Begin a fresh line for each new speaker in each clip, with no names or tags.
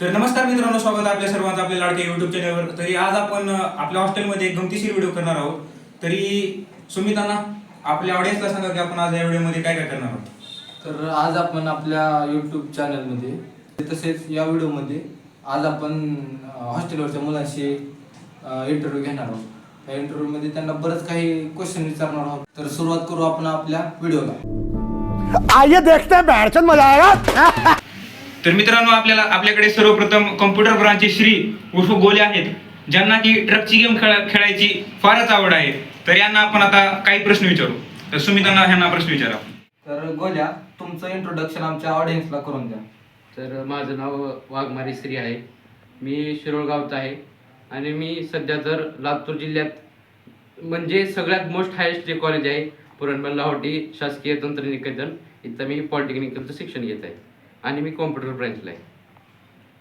तर नमस्कार मित्रांनो स्वागत आहे आपल्या सर्वांचं आपल्या लाडक्या युट्यूब चॅनलवर तरी आज आपण आपल्या हॉस्टेलमध्ये एक गमतीशीर व्हिडिओ करणार आहोत. तरी सुमिताना आपल्या ऑडियन्सला सांगा की आपण आज या व्हिडिओमध्ये काय काय करणार आहोत?
तर आज आपण आपल्या यूट्यूब चॅनलमध्ये तसेच या व्हिडिओमध्ये आज आपण हॉस्टेलवरच्या मुलांशी इंटरव्ह्यू घेणार आहोत. त्या इंटरव्ह्यूमध्ये त्यांना बरंच काही क्वेश्चन विचारणार आहोत. तर सुरुवात करू आपण आपल्या व्हिडिओला
आइए देखते हैं बैठ मजा आएगा.
तर मित्रांनो आपल्याला आपल्याकडे सर्वप्रथम कम्प्युटर ब्रांचचे श्री उर्फ गोले आहेत ज्यांना की ट्रकची गेम खेळा खेळायची फारच आवड आहे. तर यांना आपण आता काही प्रश्न विचारू. तर सुमितांना ह्यांना प्रश्न विचारा.
तर गोल्या तुमचं इंट्रोडक्शन आमच्या ऑडियन्सला करून द्या.
तर माझं नाव वाघमारी श्री आहे. मी शिरोळगावचा आहे. आणि मी सध्या तर लातूर जिल्ह्यात म्हणजे सगळ्यात मोस्ट हायेस्ट जे कॉलेज आहे पुरणबल लाहोटी शासकीय तंत्रनिकेतन इथं मी पॉलिटेक्निकलचं शिक्षण घेत आहे. आणि मी कॉम्प्युटर ब्रँचला आहे.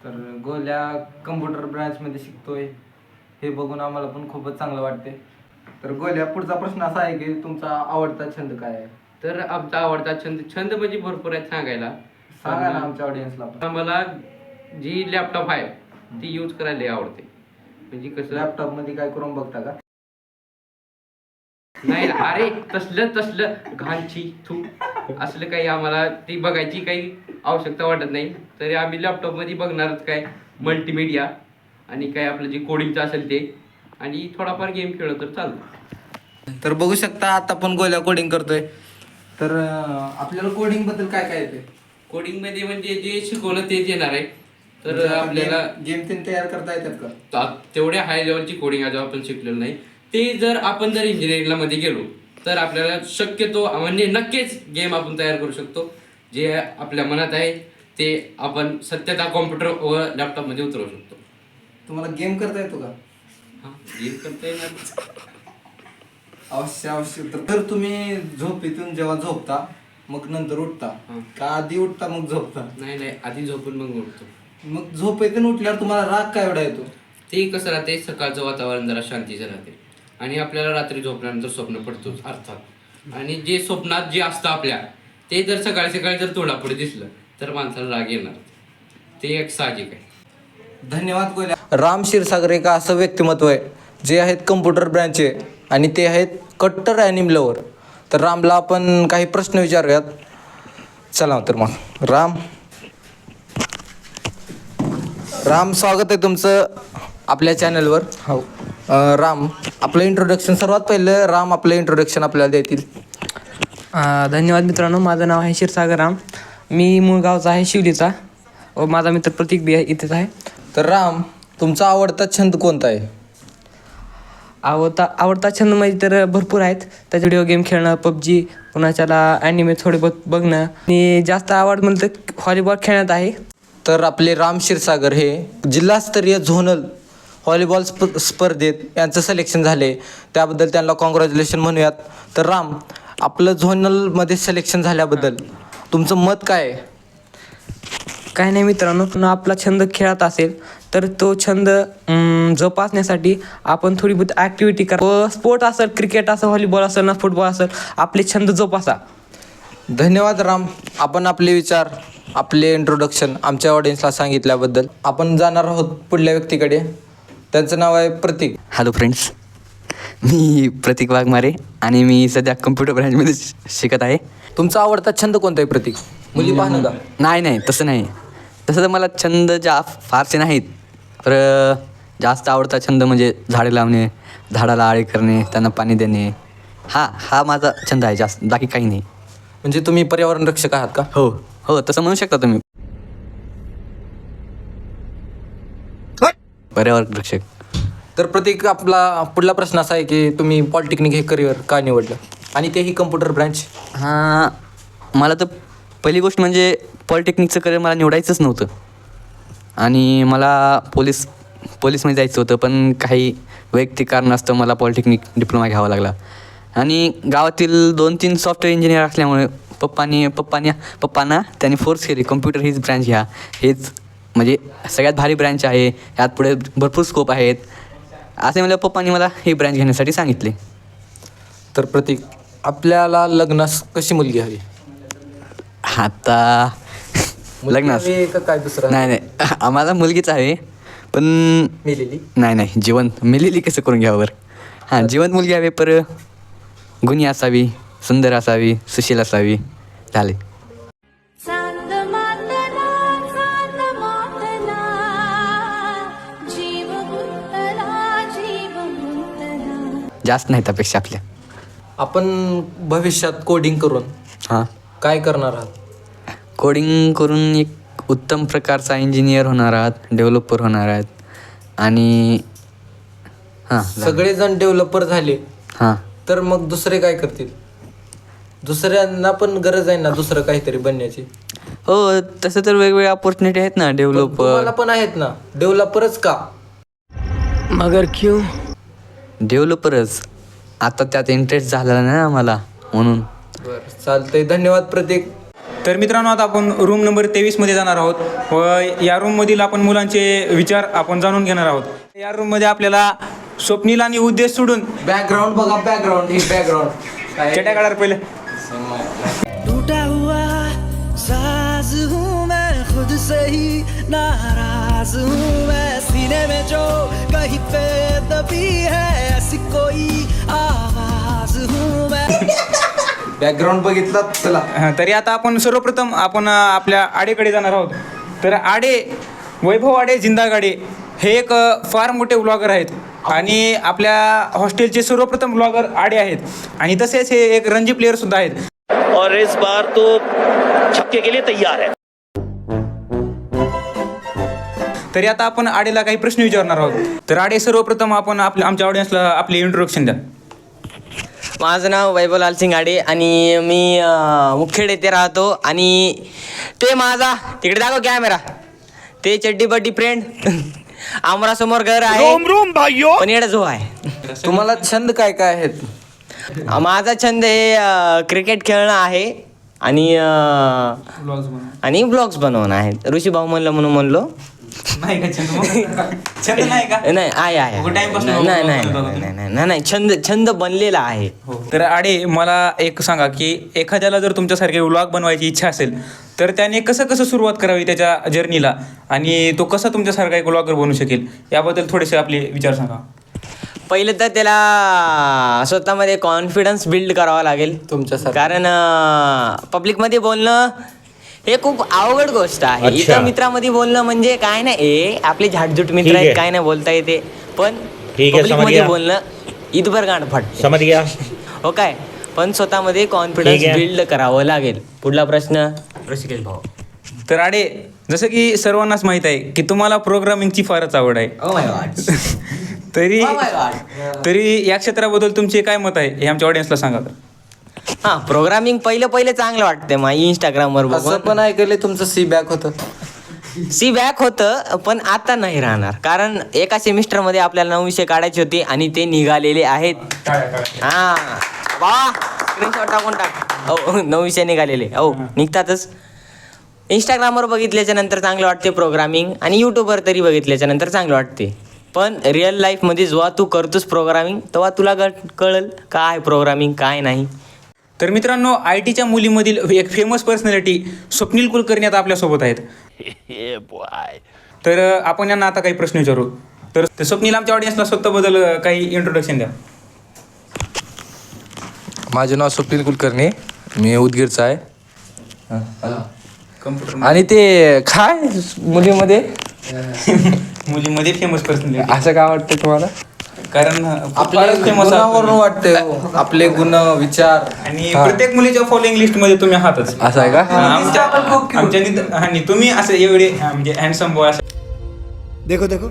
तर गोल्या कम्प्युटर ब्रँचमध्ये शिकतोय. हे बघून आम्हाला पण खूपच चांगलं वाटते तर गोल्या पुढचा प्रश्न असा आहे की तुमचा आवडता छंद काय आहे?
तर आमचा आवडता छंद छंद म्हणजे भरपूर आहेत सांगायला.
सांगा ना
पण
आमच्या ऑडियन्सला पण.
मला जी लॅपटॉप आहे ती यूज करायला आवडते. म्हणजे कसं
लॅपटॉपमध्ये काय करून बघता का?
नाही अरे तसलं तसलं. घाणची थू. असलं काही आम्हाला ती बघायची काही आवश्यकता वाटत नाही. तरी आम्ही लॅपटॉपमध्ये बघणारच काय मल्टीमीडिया आणि काय आपलं जे कोडिंगचं असेल ते. आणि थोडाफार गेम खेळलो तर चालतं.
तर बघू शकता आता पण गोल्या कोडिंग करतोय. तर आपल्याला कोडिंगबद्दल काय काय येते
कोडिंगमध्ये म्हणजे जे शिकवलं तेच येणार आहे. तर आपल्याला
गेम तीन तयार करता येतात का?
तेवढ्या हाय लेवलची कोडिंग अजून आपण शिकलेलो नाही. ते जर आपण जर इंजिनिअरिंगला मध्ये गेलो तर आपल्याला शक्यतो म्हणजे नक्कीच गेम आपण तयार करू शकतो. जे आपल्या मनात आहे ते आपण सत्यता कॉम्प्युटर व लॅपटॉपमध्ये उतरवू शकतो.
तुम्हाला गेम करता येतो का?
हा गेम करता येणार.
अवश्य अवश्य. तर- तर तुम्ही झोपेतून जेव्हा झोपता मग नंतर उठता.
हा.
का आधी उठता मग झोपता?
नाही नाही आधी झोपून मग उठतो.
मग झोपेतून उठल्यावर तुम्हाला राग काय एवढा येतो?
ते कसं राहते? सकाळचं वातावरण जरा शांतीचं राहते. आणि आपल्याला रात्री झोपल्यानंतर स्वप्न पडतोच अर्थात. आणि जे स्वप्नात जे असतं आपल्या ते जर सकाळी सकाळी जर तोंडापुढे दिसलं तर माणसाला राग येणार. ते एक साहजिक आहे.
धन्यवाद गोल्या राम क्षीरसागर एक असं व्यक्तिमत्व आहे जे आहेत कम्प्युटर ब्रँचचे आणि ते आहेत कट्टर ॲनिम लवर तर रामला आपण काही प्रश्न विचारूयात. चला तर मग. राम. राम स्वागत आहे तुमचं आपल्या चॅनलवर हो. राम आपलं इंट्रोडक्शन सर्वात पहिलं राम आपलं इंट्रोडक्शन आपल्याला देतील.
धन्यवाद मित्रांनो माझं नाव आहे क्षीरसागर राम. मी मूळ गावचा आहे शिवलीचा व माझा मित्र प्रतीक बी आहे इथेच आहे.
तर राम तुमचा आवडता छंद कोणता आहे?
आवडता आवडता छंद म्हणजे तर भरपूर आहेत. त्याचे व्हिडिओ गेम खेळणं पबजी पुन्हा ॲनिमे थोडे बहुत बघणं. आणि जास्त आवड म्हणलं तर व्हॉलीबॉल खेळण्यात आहे.
तर आपले राम क्षीरसागर हे जिल्हास्तरीय झोनल व्हॉलीबॉल स्प स्पर्धेत यांचं सिलेक्शन झाले. त्याबद्दल त्यांना कॉंग्रॅच्युलेशन म्हणूयात. तर राम आपलं झोनलमध्ये सिलेक्शन झाल्याबद्दल तुमचं मत काय आहे?
काही नाही मित्रांनो पुन्हा आपला छंद खेळात असेल तर तो छंद जोपासण्यासाठी आपण थोडी बहुत ॲक्टिव्हिटी करा. व स्पोर्ट असेल क्रिकेट असेल व्हॉलीबॉल असेल ना फुटबॉल असेल आपले छंद जोपासा.
धन्यवाद राम. आपण आपले विचार आपले इंट्रोडक्शन आमच्या ऑडियन्सला सांगितल्याबद्दल आपण जाणार आहोत पुढल्या व्यक्तीकडे. त्यांचं नाव आहे प्रतीक.
हॅलो फ्रेंड्स मी प्रतीक वाघमारे आणि मी सध्या कम्प्युटर ब्रँचमध्ये शिकत आहे.
तुमचा आवडता छंद कोणता आहे प्रतीक? मुली पाहणं का?
नाही नाही तसं नाही. तसं तर मला छंद जा फारसे नाहीत. तर जास्त आवडता छंद म्हणजे झाडे लावणे झाडाला आळे करणे त्यांना पाणी देणे. हा हा माझा छंद आहे जास्त बाकी काही नाही.
म्हणजे तुम्ही पर्यावरण रक्षक आहात का?
हो हो तसं म्हणू शकता तुम्ही. पर्यावरण रक्षक.
तर प्रतीक आपला पुढला प्रश्न असा आहे की तुम्ही पॉलिटेक्निक हे करिअर का निवडलं? आणि तेही कम्प्युटर ब्रँच
हां मला तर पहिली गोष्ट म्हणजे पॉलिटेक्निकचं करिअर मला निवडायचंच नव्हतं. आणि मला पोलीस पोलीसमध्ये जायचं होतं पण काही वैयक्तिक कारणास्तव मला पॉलिटेक्निक डिप्लोमा घ्यावा लागला. आणि गावातील दोन तीन सॉफ्टवेअर इंजिनियर असल्यामुळे पप्पानी पप्पानी पप्पांना त्यांनी फोर्स केली कम्प्युटर हीच ब्रँच घ्या हेच म्हणजे सगळ्यात भारी ब्रँच आहे यात पुढे भरपूर स्कोप आहेत. असे मला पप्पांनी मला ही ब्रँच घेण्यासाठी सांगितले.
तर प्रतीक आपल्याला लग्नास कशी मुलगी हवी?
आता लग्नास?
काय दुसरं?
नाही नाही. आम्हाला मुलगीच आहे पण
मेलेली?
नाही नाही. जिवंत. मिलेली कसं करून घ्यावर हां जिवंत मुलगी हवी पर गुणी असावी सुंदर असावी सुशील असावी. झाले. जास्त नाहीत अपेक्षा आपल्या.
आपण भविष्यात कोडिंग करून
हां.
काय करणार आहात?
कोडिंग करून एक उत्तम प्रकारचा इंजिनियर होणार आहात डेव्हलपर होणार आहात आणि हां
सगळेजण डेव्हलपर झाले
हां.
तर मग दुसरे काय करतील? दुसऱ्यांना पण गरज आहे ना दुसरं काहीतरी बनण्याची?
हो तसं तर वेगवेगळ्या ऑपॉर्च्युनिटी आहेत ना
तुम्हाला
डेव्हलपर
पण आहेत ना डेव्हलपरच का?
मगर क्यों?
डेव्हलपरच आता त्यात इंटरेस्ट झाला नाही आम्हाला म्हणून.
बरं चालतंय. धन्यवाद प्रतीक.
तर मित्रांनो आता आपण रूम नंबर तेवीसमध्ये जाणार आहोत. व या रूम मधील आपण मुलांचे विचार आपण जाणून घेणार आहोत. या रूममध्ये आपल्याला स्वप्नील आणि उद्देश सोडून
बॅकग्राऊंड बघा बॅकग्राऊंड हे बॅकग्राऊंड
चट्या काढायला पहिले.
टूटा हुआ साज हूँ मैं खुद से ही नाराज हूँ। मैं सीने में जो कहीं पे दबी है ऐसी कोई आवाज हूँ मैं।
बॅकग्राऊंड बघितलं चला.
हा, तरी आता आपण सर्वप्रथम आपण अ, आपल्या आडेकडे जाणार आहोत. तर आडे वैभव आडे जिंदागाडे हे एक अ, फार मोठे ब्लॉगर आहेत. आणि आपल्या हॉस्टेलचे सर्वप्रथम ब्लॉगर आडे आहेत. आणि तसेच हे एक रणजी प्लेअर सुद्धा आहेत.
और इस बार तो छक्के के लिए तैयार है।
तरी आता आपण आडेला काही प्रश्न विचारणार आहोत. तर आडे सर्वप्रथम आपण आपल्या आमच्या ऑडियन्सला आपले इंट्रोडक्शन द्या.
माझं नाव वैभव लालसिंग आडे आणि मी मुखेड येथे राहतो आणि ते माझा तिकडे दाखव कॅमेरा ते चड्डी बड्डी फ्रेंड आमरासमोर घर आहे.
रोम रोम भाइयों
पण येडा जो आहे.
तुम्हाला छंद काय काय आहेत?
माझा छंद हे क्रिकेट खेळणं आहे आणि आणि ब्लॉग्स बनवणं आहे ऋषी भाऊ म्हणलं म्हणून म्हणलो.
नाही का छंद? छंद नाही का?
नाही आहे आहे. नाही नाही नाही नाही, नाही छंद छंद बनलेला आहे.
तर आडे मला एक सांगा की एखाद्याला जर तुमच्यासारखे व्लॉग बनवायची इच्छा असेल तर त्याने कसं कसं सुरुवात करावी त्याच्या जर्नीला? आणि तो कसा तुमच्यासारखा एक व्लॉगर बनू शकेल? याबद्दल थोडेसे आपले विचार सांगा.
पहिलं तर त्याला स्वतःमध्ये कॉन्फिडन्स बिल्ड करावा लागेल.
तुमच्यासारखं.
कारण पब्लिकमध्ये बोलणं हे खूप अवघड गोष्ट आहे. इथं मित्रामध्ये बोलणं म्हणजे काय नाही. ए आपले झाटझुट मित्र
ठीक
आहेत
आहे.
काय नाही बोलता येते. पण
ठीक आहे, समज
पब्लिकमध्ये
गया.
बोलणं इथभर गाण फाटते.
समझ गया
हो काय? पण स्वतःमध्ये कॉन्फिडन्स
ठीक आहे.
बिल्ड करावं लागेल. पुढला प्रश्न? ऋषिकेश भाऊ.
तर आडे जसं की सर्वांनाच माहीत आहे की तुम्हाला प्रोग्रामिंगची फारच आवड आहे. तरी तरी या क्षेत्राबद्दल तुमचे काय मत आहे हे आमच्या ऑडियन्सला सांगा तर.
हा प्रोग्रामिंग पहिलं पहिलं चांगलं वाटतं मग इंस्टाग्रामवर
असं
बघून.
पण ऐकले तुमचं सी बॅक होतं.
सी बॅक होतं पण आता नाही राहणार. कारण एका सेमिस्टरमध्ये आपल्याला नऊ विषय काढायचे होते आणि ते निघालेले आहेत. हा. वा! स्क्रीनशॉट टाकून टाक. हो नऊ विषय निघालेले. हो निघतातच. इंस्टाग्रामवर बघितल्याच्या नंतर चांगलं वाटते प्रोग्रामिंग आणि यूट्यूबवर तरी बघितल्याच्या नंतर चांगलं वाटते पण रिअल लाईफमध्ये जेव्हा तू करतोस प्रोग्रामिंग तेव्हा तुला कळ- कळेल काय प्रोग्रामिंग काय नाही.
तर मित्रांनो आय टीच्या मुलीमधील एक फेमस पर्सनॅलिटी स्वप्नील कुलकर्णी आता आपल्यासोबत आहेत. तर आपण यांना आता काही प्रश्न विचारू. तर ते स्वप्नील आमच्या ऑडियन्सला स्वतःबद्दल काही इंट्रोडक्शन द्या.
माझे नाव स्वप्नील कुलकर्णी. मी उदगीरचा आहे.
कम्प्युटर
आणि ते काय? मुलीमध्ये?
मुलीमध्ये फेमस पर्सनॅलिटी
असं काय वाटतं तुम्हाला?
कारण फारच famous
गुणावरून
आहात
वाटतंय हो. आपले गुण विचार.
आणि प्रत्येक मुलीच्या फॉलोइंग लिस्टमध्ये तुम्ही आहातच.
असं आहे का?
आमच्या आणि तुम्ही असे एवढे म्हणजे हँडसम बॉय
देखो देखो.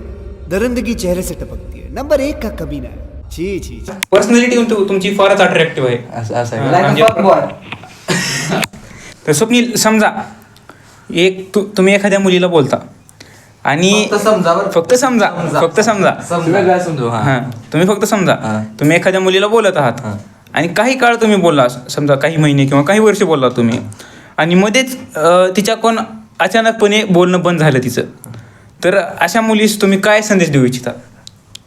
दरिंदगी चेहरे से टपकती है. नंबर एक का कमीना है. छी छी छी।
पर्सनॅलिटी तुमची फारच अट्रॅक्टिव्ह आहे.
असं असं आहे?
म्हणजे- तर स्वप्नील समजा एक तु- तुम्ही एखाद्या मुलीला बोलता. आणि
फक्त समजा बरं.
फक्त समजा
समजा.
फक्त समजा
तुम्ही काय समजू हा
हा तुम्ही फक्त समजा
हा.
तुम्ही एखाद्या मुलीला बोलत आहात
हा.
आणि काही काळ तुम्ही बोलला समजा काही महिने किंवा काही वर्ष बोलला तुम्ही आणि मध्येच अ, तिच्या कोण अचानकपणे बोलणं बंद झालं तिचं तर अशा मुलीस तुम्ही काय संदेश देऊ इच्छिता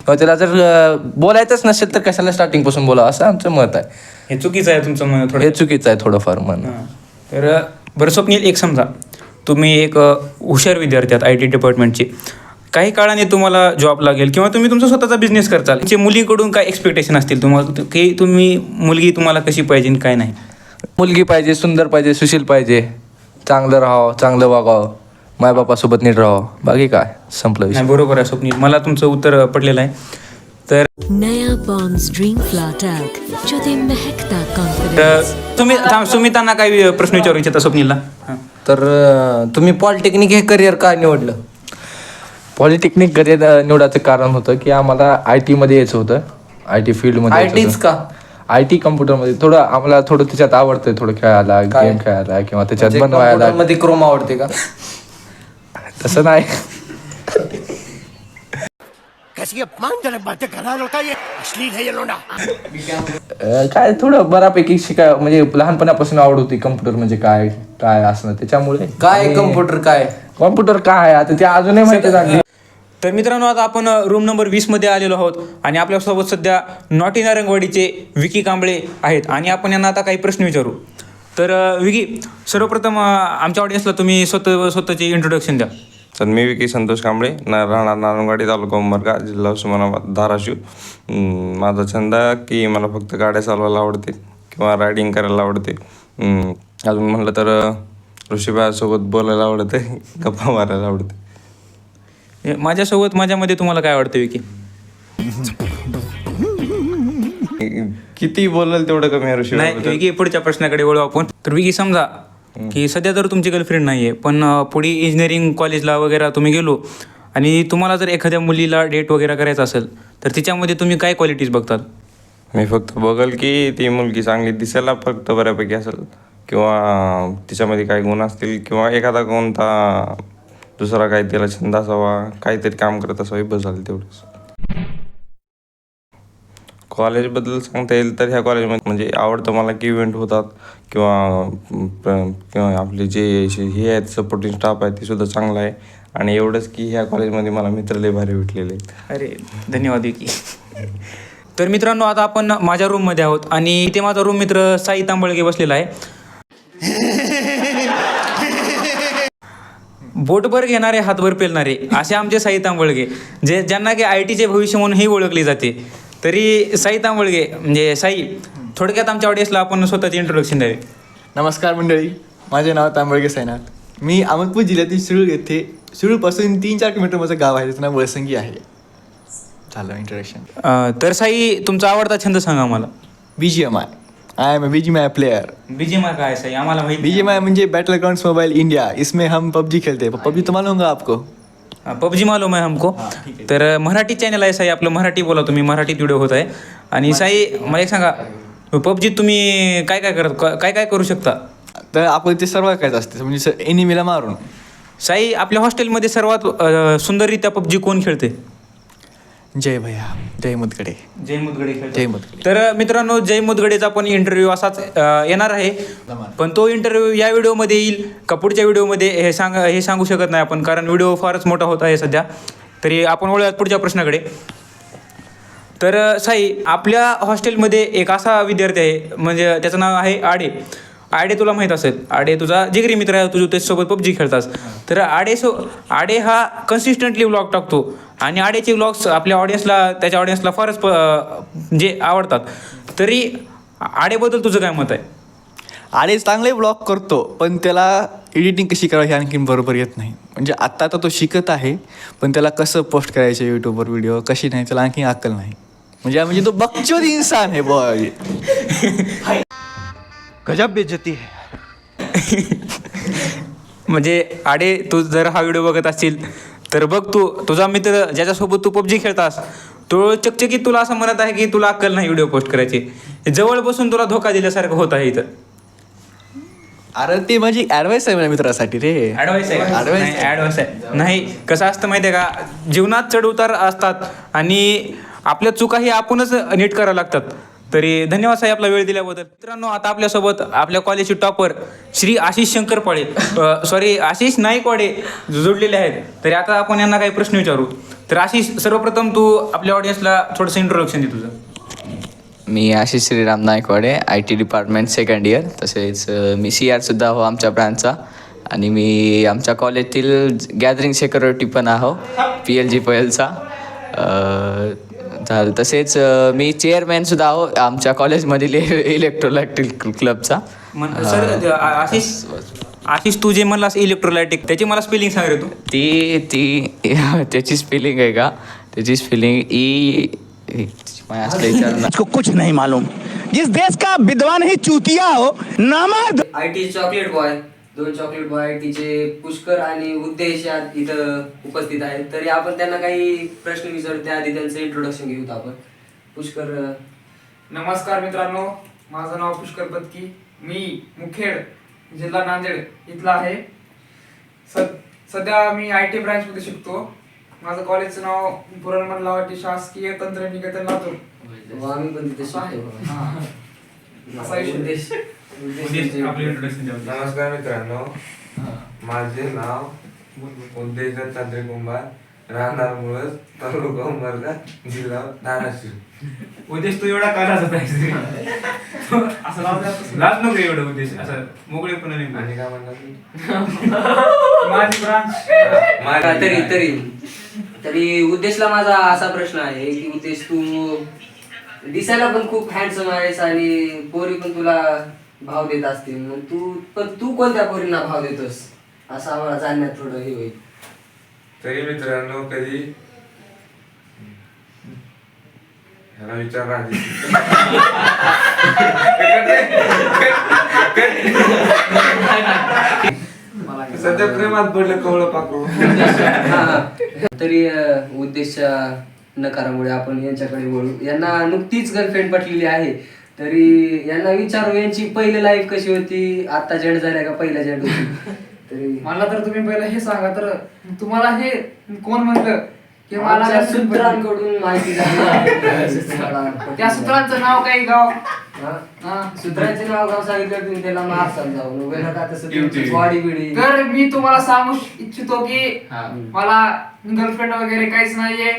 त्याला जर अं, बोलायचंच नसेल तर कशाला स्टार्टिंगपासून बोला असं आमचं मत आहे
हे चुकीचं आहे तुमचं म्हणणं थोडं
हे चुकीचं आहे थोडंफार मन
हां. तर बरं स्वप्नील एक समजा तुम्ही एक हुशार विद्यार्थी आहात आय टी डिपार्टमेंटचे. काही काळाने तुम्हाला जॉब लागेल किंवा तुम्ही तुमचा स्वतःचा बिझनेस करताल. जे मुलीकडून काय एक्सपेक्टेशन असतील तुम्हाला? की तुम्ही मुलगी तुम्हाला कशी पाहिजे काय नाही?
मुलगी पाहिजे सुंदर पाहिजे सुशील पाहिजे. चांगलं राहावं चांगलं वागावं. मायबापासोबत नीट राहावं. बाकी काय? संपलं विषय.
नाही बरोबर आहे स्वप्नील. मला तुमचं उत्तर पडलेलं आहे. तर
नया बॉन्ड्स ड्रीम फ्लॅट जो दे महकता
तर
कॉन्फिडेंस
तुम्ही थांब, सुमितांना काही प्रश्न विचारू इच्छिता स्वप्नीलला. हां.
तर तुम्ही पॉलिटेक्निक हे करिअर का निवडलं?
पॉलिटेक्निक करिअर निवडायचं कारण होतं की आम्हाला आय टीमध्ये यायचं होतं. आय टी फील्डमध्ये
आय टीच का?
आय टी कम्प्युटरमध्ये. थोडं आम्हाला थोडं त्याच्यात आवडतंय थोडं खेळायला? गेम खेळायला किंवा त्याच्यात
म्हणजे
बनवायला.
computer मध्ये क्रोम आवडते का?
तसं नाही. काय थोडं बऱ्यापैकी शिकाय म्हणजे लहानपणापासून आवड होती कम्प्युटर म्हणजे काय? काय असणं त्याच्यामुळे
काय कम्प्युटर काय?
कम्प्युटर काय? आहे आता ते अजूनही माहिती झाली
तर मित्रांनो आता आपण रूम नंबर वीसमध्ये आलेलो आहोत आणि आपल्यासोबत सध्या नॉटी नारंगवाडीचे विकी कांबळे आहेत आणि आपण यांना आता काही प्रश्न विचारू. तर विकी सर्वप्रथम आमच्या ऑडियन्सला तुम्ही स्वतः स्वतःचे इंट्रोडक्शन द्या.
तर मी विकी संतोष कांबळे ना राहणार नारंगवाडी तालुका उमरगा जिल्हा उस्मानाबाद धाराशिव. माझा छंद की मला फक्त गाड्या चालवायला आवडते किंवा रायडिंग करायला आवडते. अजून म्हटलं तर अ, ऋषीबाईसोबत बोलायला आवडते गप्पा मारायला आवडते
माझ्यासोबत माझ्यामध्ये तुम्हाला काय वाटतं विकी?
किती बोलाल तेवढं कमी आहे
नाही
ऋषीबाईबद्दल
विकी पुढच्या प्रश्नाकडे वळू आपण. तर विकी समजा की सध्या तर तुमची गर्लफ्रेंड नाही आहे पण पुढे इंजिनिअरिंग कॉलेजला वगैरे तुम्ही गेलो आणि तुम्हाला जर एखाद्या मुलीला डेट वगैरे करायचं असेल तर तिच्यामध्ये तुम्ही काय क्वालिटीज बघतात
मी फक्त बघल की ती मुलगी चांगली दिसायला फक्त बऱ्यापैकी असेल. किंवा तिच्यामध्ये काही गुण असतील किंवा एखादा कोणता दुसरा काही तिला छंद असावा काहीतरी काम करत असावी बस झालं तेवढंच. कॉलेजबद्दल सांगता येईल तर ह्या कॉलेजमध्ये म्हणजे आवडतं मला की इव्हेंट होतात किंवा किंवा आपले जे हे आहेत सपोर्टिंग स्टाफ आहे ते सुद्धा चांगलं आहे. आणि एवढंच की ह्या कॉलेजमध्ये मला मित्र लय भारी भेटलेले आहेत.
अरे धन्यवाद विकी. तर मित्रांनो आता आपण माझ्या रूममध्ये आहोत आणि इथे माझा रूम मित्र साई तांबळगे बसलेला आहे. बोटभर घेणारे हातभर पेलणारे असे आमचे साई तांबळगे जे ज्यांना की आय टीचे भविष्य म्हणूनही ओळखले जाते. तरी साई तांबळगे म्हणजे साई थोडक्यात आमच्या ऑडियन्सला आपण स्वतःचे इंट्रोडक्शन द्यावे.
नमस्कार मंडळी माझे नाव तांबळगे सैनाथ मी अहमदपूर जिल्ह्यातील शिरूर येथे शिरूरपासून तीन चार किलोमीटर माझं गाव आहे त्याचं नाव वळसंगी आहे. झालं इंट्रोडक्शन
तर साई तुमचा आवडता छंद सांगा मला
B G M I I M A B G M I player
बीजेमा काय साई? आम्हाला माहिती
बी जी एम आई म्हणजे बैटल ग्राउंड्स मोबाइल इंडिया इसमें हम पबजी खेलते हैं. पबजी तो मालूम होगा आपको।
पबजी मालूम आहे हमको। तर मराठी चॅनल आहे साई. आपलं मराठी बोला तुम्ही. मराठीत व्हिडिओ होत आहे. आणि साई मला एक सांगा. पबजीत तुम्ही काय काय करत काय काय करू शकता?
तर आपण ते सर्व करायचं असते. म्हणजे एनिमीला मारून.
साई आपल्या हॉस्टेलमध्ये सर्वात अं, सुंदररित्या पबजी कोण खेळते?
जय भैया जय मुदगडे.
जय मुदगडे
जय मुदगडे.
तर मित्रांनो जय मुदगडेचा पण इंटरव्ह्यू असाच येणार आहे. पण तो इंटरव्ह्यू या व्हिडिओमध्ये येईल का पुढच्या व्हिडिओमध्ये हे सांग हे सांगू शकत नाही आपण कारण व्हिडिओ फारच मोठा होत आहे सध्या. तरी आपण वळूयात पुढच्या प्रश्नाकडे. तर साई आपल्या हॉस्टेलमध्ये एक असा विद्यार्थी आहे म्हणजे त्याचं नाव आहे आडे. आडे तुला माहीत असेल. आडे तुझा जिगरी मित्र आहे तुझं त्याच्यासोबत पबजी खेळतास तर आडे सो आडे हा कन्सिस्टंटली व्लॉग टाकतो. आणि आडेचे व्लॉग्स आपल्या ऑडियन्सला त्याच्या ऑडियन्सला फारच प जे आवडतात. तरी आडेबद्दल तुझं काय मत आहे?
आणि चांगले ब्लॉग करतो पण त्याला एडिटिंग कशी करावी हे आणखीन बरोबर येत नाही. म्हणजे आत्ता आता तो शिकत आहे पण त्याला कसं पोस्ट करायचं यूट्यूबवर व्हिडिओ कशी नाही त्याला आणखी अक्कल नाही. म्हणजे म्हणजे तो बकचोद इंसान आहे बॉय गजब बेजती है।
म्हणजे आडे तू जर हा व्हिडिओ बघत असशील तर बघ तू तुझा मित्र ज्याच्यासोबत तू पबजी खेळतास तो चकचकीत तुला असं म्हणत आहे की तुला अक्कल नाही व्हिडिओ पोस्ट करायची. जवळ बसून तुला धोका दिल्यासारखं होत आहे इथं.
अरे ते माझी ॲडवाईस आहे माझ्या मित्रासाठी रे.
ॲडवाईस आहे.
Advice
नाही
आहे.
ॲडवाईस आहे. नाही कसं असतं माहिती आहे का? जीवनात चढ उतार असतात आणि आपल्या चुका ही आपणच नीट कराव्या लागतात. तरी धन्यवाद साहेब आपला वेळ दिल्याबद्दल. मित्रांनो आता आपल्यासोबत आपल्या कॉलेजचे टॉपर श्री आशिष शंकर पाळे सॉरी आशिष नाईकवाडे जोडलेले आहेत. तरी आता आपण यांना काही प्रश्न विचारू. तर आशिष सर्वप्रथम तू आपल्या ऑडियन्सला थोडंसं इंट्रोडक्शन दे तुझं.
मी Ashish Shriram Naikwade I T department second year तसेच मी सी आरसुद्धा हो आमच्या ब्रँचचा आणि मी आमच्या कॉलेजतील गॅदरिंग सेक्युरिटी पण आहो पी एल जी पी एलचा झालं तसेच मी चेअरमॅनसुद्धा आहो आमच्या कॉलेजमधील इलेक्ट्रोलॅक्ट्रिक क्लबचा
सर आशिष आशिष तू जे म्हणलास इलेक्ट्रोलायटिक त्याची मला स्पेलिंग सांग रे तू.
ती ती त्याची स्पेलिंग आहे का? त्याची स्पेलिंग ई
इसको कुछ नहीं मालूम. जिस देश का विद्वान ही चूतिया हो नामर्द
आय टी चॉकलेट बॉय दोन चॉकलेट बॉय टीचे पुष्कर आणि उद्देश इथं उपस्थित आहेत. तरी आपण त्यांना काही प्रश्न विचारू त्याआधी त्यांचं इंट्रोडक्शन घेऊत आपण. पुष्कर
नमस्कार मित्रांनो माझं नाव पुष्कर पत्की. मी मुखेड जिल्हा नांदेड इथला आहे. सध्या मी आय टी ब्रँचमध्ये शिकतो. माझं कॉलेजचं नाव पुरणमल लावटी शासकीय तंत्रनिकेतन लातूर.
व आम्ही पण तिथे शिकतो.
हा. असा विषय.
आपलं द्या.
नमस्कार मित्रांनो माझे नाव उद्देश तांत्रिक कुंभार राहणार मुळज तालुका उंबरगा जिल्हा धाराशिव
उद्देश तू एवढा का लाजत आहेस रे?
असं.
लाज नको एवढं उद्देश असं मोकळेपणाने बोल.
आणि काय म्हणतात
माझी ब्रांच
हा, तरी तरी तरी उद्देशला माझा असा प्रश्न आहे की उद्देश तू दिसायला पण खूप हँडसम आहेस आणि पोरी पण तुला भाव देत असतील. मग तू पण तू कोणत्या पोरींना भाव देतोस? असं आम्हाला जाणण्यात थोडं हे होईल.
तरी मित्रांनो कधी? ह्याला विचार आधी. सध्या प्रेमात पडलं कवळं
हा. तरी अं, उद्देशच्या नकारामुळे आपण यांच्याकडे वळू. यांना नुकतीच गर्लफ्रेंड पटलेली आहे. तरी यांना विचारू यांची पहिली लाईफ कशी होती? आता जेंड झाल्या का पहिल्या जेंड होती? तरी
मला तर तुम्ही पहिलं हे सांगा तर तुम्हाला हे कोण म्हणलं? की मला
आमच्या
पटली?
सूत्रांकडून माहिती झाली.
त्या सूत्रांचं नाव काही गाव?
हा?
हा.
सूत्रांचे नाव गाव सांगितलं तुम्ही त्याला मारसाल जाऊन. नका तसं बॉडी बिडी
तर मी तुम्हाला सांगू इच्छितो की
हा.
मला गर्लफ्रेंड वगैरे काहीच नाहीये.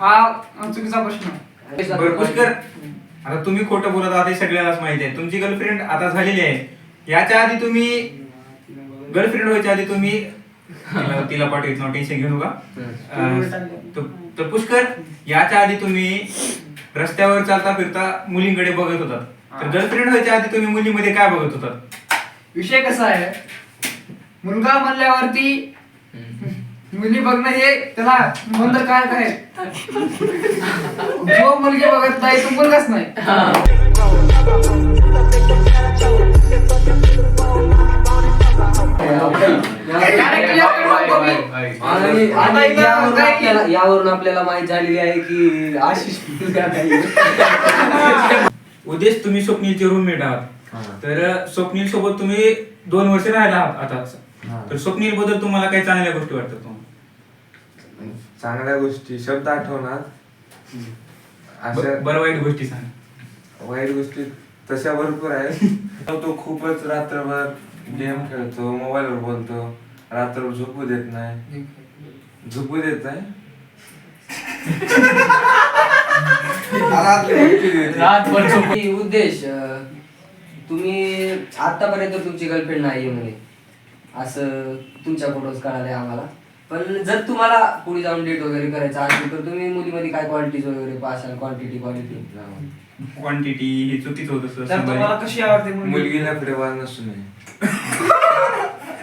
हा चुकीचा प्रश्न
बरं पुष्कर. आता तुम्ही खोटं बोलत आहात हे सगळ्यालाच माहिती आहे. तुमची गर्लफ्रेंड आता झालेली आहे. याच्या आधी तुम्ही गर्लफ्रेंड व्हायच्या आधी तुम्ही तिला तिला पाठवत नाव टेन्शन घेऊ नका. अं, तर- तर पुष्कर याच्या आधी तुम्ही रस्त्यावर चालता फिरता मुलींकडे बघत होतात. तर गर्लफ्रेंड व्हायच्या आधी तुम्ही मुलीमध्ये काय बघत होतात?
विषय कसा आहे? मुलगा म्हणल्यावरती मुली बघणं हे त्याला बंद काय काय जो मुलगी बघत नाही तो मुलगाच नाही.
आणि
आता
आणि
इथं
यावरून
काय-
आपल्याला यावरून आपल्याला माहीत झालेली आहे की आशिष मुलगा
उद्देश तुम्ही स्वप्नीलचे रूममेट आहात. तर स्वप्नील सोबत तुम्ही दोन वर्ष राहिला आहात आता. तर स्वप्नील बद्दल तुम्हाला काही चांगल्या गोष्टी वाटतात तुम्हाला
चांगल्या गोष्टी शब्द आठवणार. अशा
बरं वाईट गोष्टी सांग.
वाईट गोष्टी तशा भरपूर आहेत. तो खूपच रात्रभर गेम खेळतो मोबाईलवर बोलतो. रात्रभर झोपू देत नाही. झोपू देत नाही? झोपू नाही.
की उद्देश अं, तुम्ही आतापर्यंत तुमची गर्लफ्रेंड नाहीये म्हणे. असं तुमच्याकडूनच कळालंय आम्हाला. पण जर तुम्हाला पुढे जाऊन डेट वगैरे करायचं असेल तर तुम्ही मुलीमध्ये काय क्वालिटीज वगैरे पाहशाल क्वांटिटी क्वालिटी
क्वांटिटी हे चुकीचं होतं.
तर तुम्हाला कशी आवडते मुलगी?
मुलगीला फिरवायला नसू नये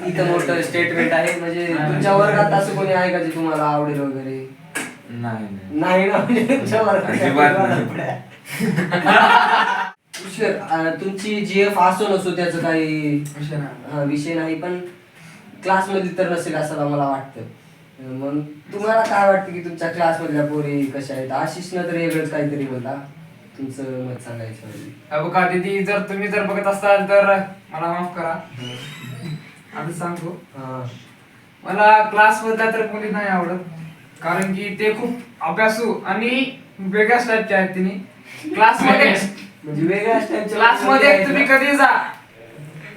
इथं मोठं स्टेटमेंट आहे म्हणजे तुमच्या वर्गात असं कोणी आहे का जे तुम्हाला आवडेल वगैरे
नाही नाही
नाही ना म्हणजे तुमच्या
अजिबात नाही.
वर्गात उशीर, अं, तुमची जी एफ असो नसो त्याचं काही
विषय नाही.
हा, विषय नाही पण क्लासमध्ये तर नसेल असं मला वाटतं मग तुम्हाला काय वाटतं की तुमच्या क्लासमधल्या पोरी कशा आहेत आशिषनं तर वेगळंच काहीतरी बोलता तुमचं मत सांगायचं म्हणजे.
बघा दीदी जर तुम्ही जर बघत असाल तर मला माफ करा आधी सांगतो. मला क्लास मधल्या तर मुली नाही आवडत कारण की ते खूप अभ्यासू आणि वेगळ्याच टाईपचे आहेत तिने क्लासमध्ये
म्हणजे वेगळ्याच टाईपच्या
क्लासमध्ये
आहेत
तुम्ही
ना?
कधी जा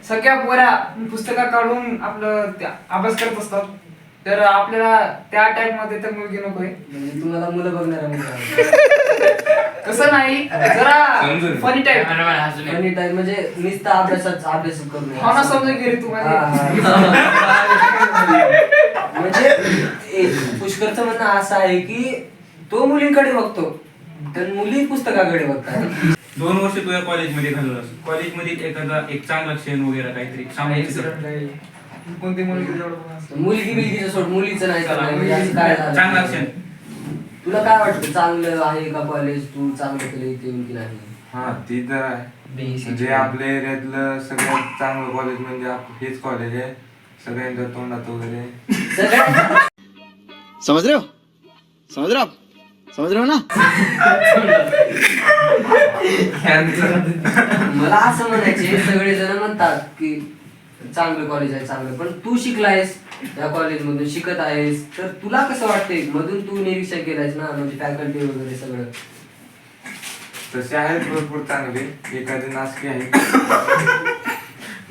सगळ्या पोऱ्या पुस्तका काढून आपलं त्या अभ्यास करत असतात. तर आपल्याला त्या टाइपमध्ये तर मुलगी नकोय.
म्हणजे तुम्हाला मुलं बघणार
तसं नाही. जरा
समजून.
फनी टाइप
फनी टाइम म्हणजे नुसता अभ्यासाचा अभ्यास करून
हो ना समजून गेली तू म्हणजे
हा. म्हणजे ए, पुष्करचं म्हणणं असं आहे की तो मुलींकडे बघतो. तर मुली पुस्तकाकडे बघतात.
दोन वर्ष तुझ्या कॉलेजमध्ये घालवलं कॉलेजमध्ये एखादा एक चांगला क्षण वगैरे काहीतरी.
कोणती मुलगी.
मुलगी बिलगीचं सोड मुलीचं नाही. म्हणजे असं काय झालं?
चांगला क्षण.
तुला काय वाटतं? चांगलं आहे का कॉलेज तू चांगलं केलं इथे येऊन की नाही?
हा ती तर आहे. म्हणजे आपल्या एरियातलं सगळ्यात चांगलं कॉलेज म्हणजे आप- हेच कॉलेज आहे. सगळ्यांच्या तोंडात वगैरे.
समझ रहे हो समझ रहे हो आप? समझ रहे हो ना?
मला असं म्हणायचे सगळे जण म्हणतात की चांगलं कॉलेज आहे चांगलं. पण तू शिकलायस या कॉलेज मधून शिकत आहेस तर तुला कसं वाटतंय? मधून तू निरीक्षण केलंयस ना म्हणजे फॅकल्टी वगैरे सगळं?
तसे आहेत भरपूर चांगले. एखादे नासके आहेत.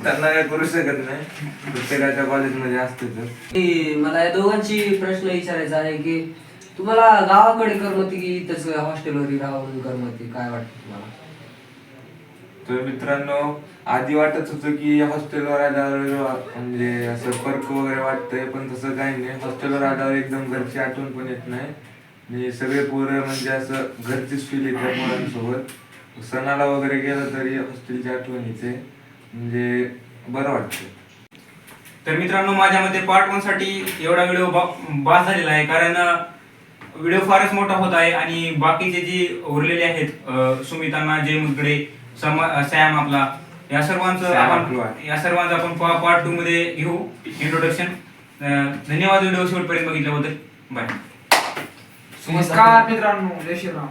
त्यांना काय करू शकत नाही. प्रत्येकाच्या कॉलेजमध्ये असते तर.
मला या दोघांची प्रश्न विचारायचा आहे की तुम्हाला गावाकडे करमती की इथंच हॉस्टेलवर राहून करमती? काय वाटतं तुम्हाला?
तर मित्रांनो आधी वाटत होतं की हॉस्टेलवर आल्यावर म्हणजे असं फरक वगैरे वाटतंय पण तसं काही नाही. हॉस्टेलवर आल्यावर एकदम घरची आठवण पण येत नाही. आणि सगळे पोरं म्हणजे असं घरचीच फील येते पोरांसोबत सणाला वगैरे गेलं तरी हॉस्टेलची आठवण येते. म्हणजे बरं वाटतं.
तर मित्रांनो माझ्या मते पार्ट वनसाठी एवढा व्हिडिओ बास झालेला आहे. कारण व्हिडिओ फारच मोठा होत आहे आणि बाकीचे जे उरलेले आहेत सुमितांना जय मुदगडे सम- आपला या सर्वांचं आपण. या सर्वांचं आपण पार्ट टू मध्ये घेऊ. इंट्रोडक्शन धन्यवाद व्हिडिओ शेवटपर्यंत बघितल्याबद्दल. बाय
नमस्कार मित्रांनो जय श्रीराम.